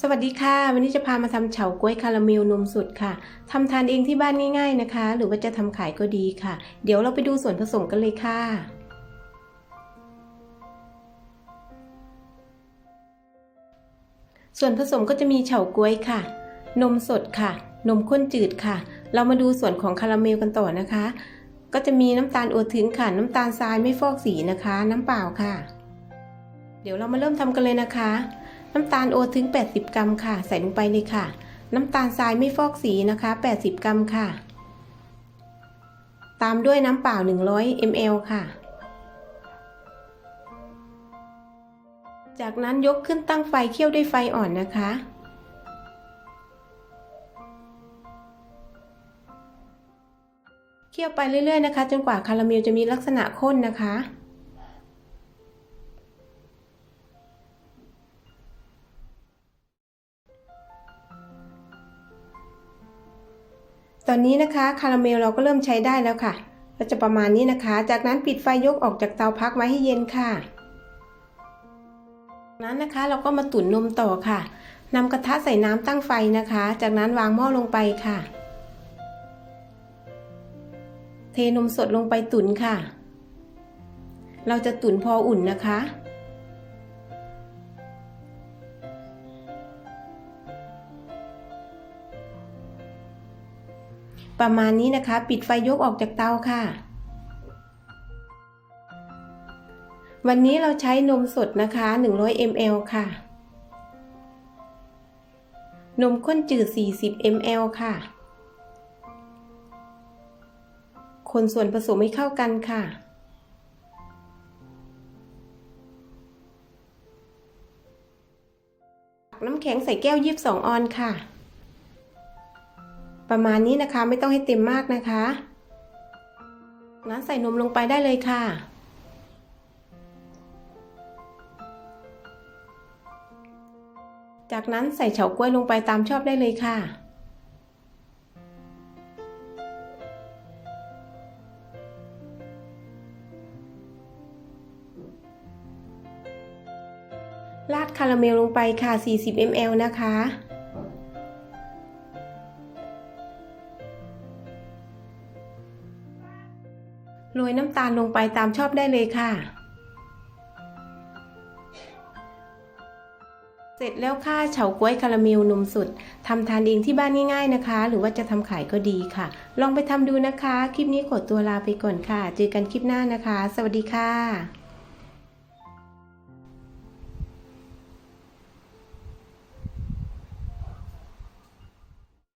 สวัสดีค่ะ วันนี้จะพามาทำเฉาก๊วยคาราเมลนมสดค่ะทำทานเองที่บ้านง่าย ๆนะคะ หรือว่าจะทำขายก็ดีค่ะ เดี๋ยวเราไปดูส่วนผสมกันเลยค่ะ ส่วนผสมก็จะมีเฉาก๊วยค่ะ นมสดค่ะ นมข้นจืดค่ะ เรามาดูส่วนของคาราเมลกันต่อนะคะ ก็จะมีน้ำตาลโอทึงค่ะ น้ำตาลทรายไม่ฟอกสีนะคะ น้ำเปล่าค่ะ เดี๋ยวเรามาเริ่มทำกันเลยนะคะ น้ำตาลโอทึง 80 กรัมค่ะ ใส่ลงไปเลยค่ะ น้ำตาลทรายไม่ฟอกสีนะคะ 80 กรัมค่ะ ตามด้วยน้ำเปล่า 100 ml ค่ะ จากนั้นยกขึ้นตั้งไฟเคี่ยวด้วยไฟอ่อนนะคะเคี่ยวไปเรื่อยๆนะคะ จนกว่าคาราเมลจะมีลักษณะข้นนะคะ ตอนนี้นะคะคาราเมลเราก็เริ่มใช้ได้แล้วค่ะก็จะประมาณนี้นะคะ จากนั้นปิดไฟยกออกจากเตาพักไว้ให้เย็นค่ะจากนั้นนะคะเราก็มาตุ๋นนมต่อค่ะนำกระทะใส่น้ำตั้งไฟนะคะ จากนั้นวางหม้อลงไปค่ะ เทนมสดลงไปตุ๋นค่ะ เราจะตุ๋นพออุ่นนะคะ ประมาณนี้นะคะ ปิดไฟยกออกจากเตาค่ะ วันนี้เราใช้นมสดนะคะ 100 ml ค่ะ นมข้นจืด 40 ml ค่ะ คนส่วนผสมให้เข้ากันค่ะน้ำแข็งใส่แก้ว22ออนค่ะ ประมาณนี้นะคะไม่ต้องให้เต็มมากนะคะนั้นใส่นมลงไปได้เลยค่ะ จากนั้นใส่เฉาก๊วยลงไปตามชอบได้เลยค่ะ ราดคาราเมลลงไปค่ะ 40 ml นะคะ โรยน้ำตาลลงไปตามชอบได้เลยค่ะ เสร็จแล้วค่ะเฉาก๊วยคาราเมลนมสดทำทานเองที่บ้านง่ายๆนะคะ หรือว่าจะทำขายก็ดีค่ะ ลองไปทำดูนะคะ คลิปนี้ขอตัวลาไปก่อนค่ะ เจอกันคลิปหน้านะคะ สวัสดีค่ะ